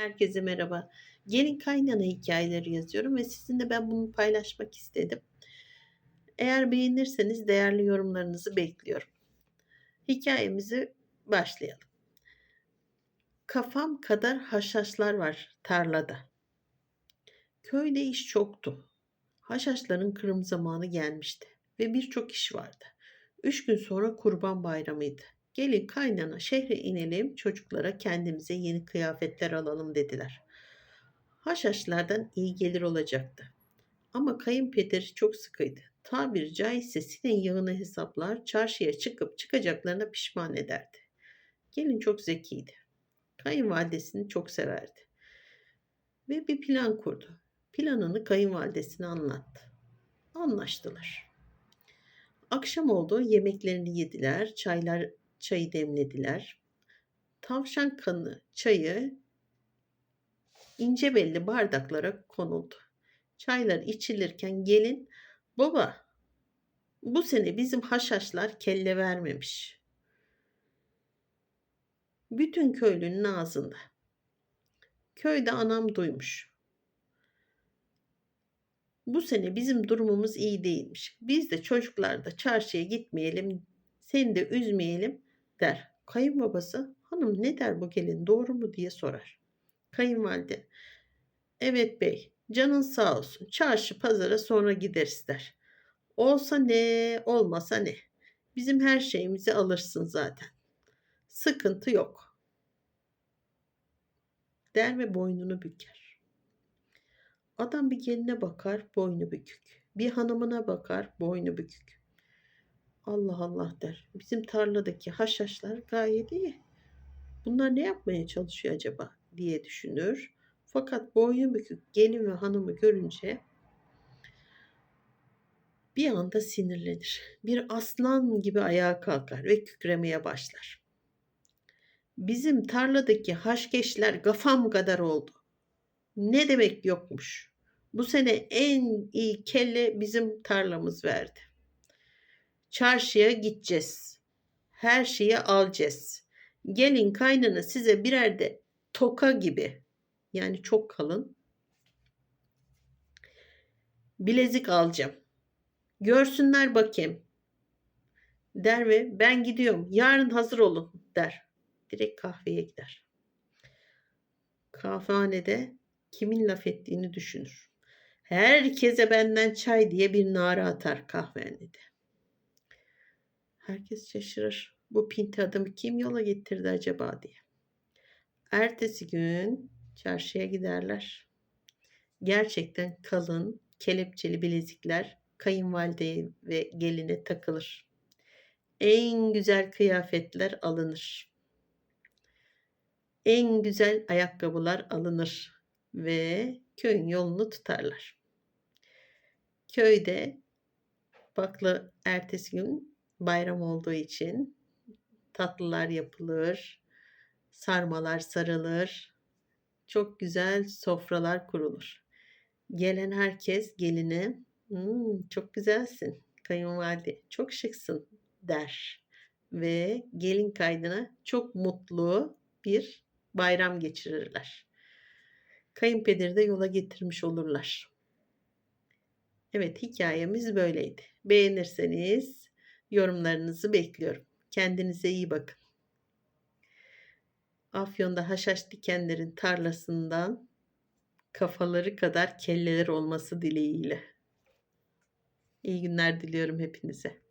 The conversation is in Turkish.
Herkese merhaba. Gelin kaynana hikayeleri yazıyorum ve sizinle ben bunu paylaşmak istedim. Eğer beğenirseniz değerli yorumlarınızı bekliyorum. Hikayemizi başlayalım. Kafam kadar haşhaşlar var tarlada. Köyde iş çoktu. Haşhaşların kırım zamanı gelmişti ve birçok iş vardı. Üç gün sonra kurban bayramıydı. Gelin kaynana şehre inelim çocuklara kendimize yeni kıyafetler alalım dediler. Haşhaşlardan iyi gelir olacaktı. Ama kayınpederi çok sıkıydı. Tabiri caizse sinin yağını hesaplar, çarşıya çıkıp çıkacaklarına pişman ederdi. Gelin çok zekiydi. Kayınvalidesini çok severdi. Ve bir plan kurdu. Planını kayınvalidesine anlattı. Anlaştılar. Akşam oldu, yemeklerini yediler, çaylar çayı demlediler. Tavşan kanı çayı ince belli bardaklara konuldu. Çaylar içilirken gelin baba bu sene bizim haşhaşlar kelle vermemiş. Bütün köylünün ağzında. Köyde anam duymuş. Bu sene bizim durumumuz iyi değilmiş. Biz de çocuklar da çarşıya gitmeyelim, seni de üzmeyelim der. Kayınbabası hanım ne der bu gelin doğru mu diye sorar. Kayınvalide evet bey canın sağ olsun çarşı pazara sonra gideriz der. Olsa ne olmasa ne bizim her şeyimizi alırsın zaten. Sıkıntı yok der ve boynunu büker. Adam bir geline bakar boynu bükük. Bir hanımına bakar boynu bükük. Allah Allah der. Bizim tarladaki haşhaşlar gayet iyi. Bunlar ne yapmaya çalışıyor acaba diye düşünür. Fakat boynu bükük gelin ve hanımı görünce bir anda sinirlenir. Bir aslan gibi ayağa kalkar ve kükremeye başlar. Bizim tarladaki haşkeşler gafam kadar oldu. Ne demek yokmuş. Bu sene en iyi kelle bizim tarlamız verdi. Çarşıya gideceğiz. Her şeyi alacağız. Gelin kaynana size birer de toka gibi yani çok kalın bilezik alacağım. Görsünler bakayım der ve ben gidiyorum yarın hazır olun der. Direkt kahveye gider. Kahvehanede kimin laf ettiğini düşünür. Herkese benden çay diye bir nara atar kahvehanede. Herkes şaşırır. Bu pinti adamı kim yola getirdi acaba diye. Ertesi gün çarşıya giderler. Gerçekten kalın, kelepçeli bilezikler kayınvalideye ve geline takılır. En güzel kıyafetler alınır. En güzel ayakkabılar alınır ve köyün yolunu tutarlar. Köyde bakla ertesi gün bayram olduğu için tatlılar yapılır, sarmalar sarılır, çok güzel sofralar kurulur. Gelen herkes geline hmm, çok güzelsin kayınvalide, çok şıksın der ve gelin kaydına çok mutlu bir bayram geçirirler. Kayınpederi de yola getirmiş olurlar. Evet hikayemiz böyleydi. Beğenirseniz yorumlarınızı bekliyorum. Kendinize iyi bakın. Afyon'da haşhaş dikenlerin tarlasından kafaları kadar kelleler olması dileğiyle. İyi günler diliyorum hepinize.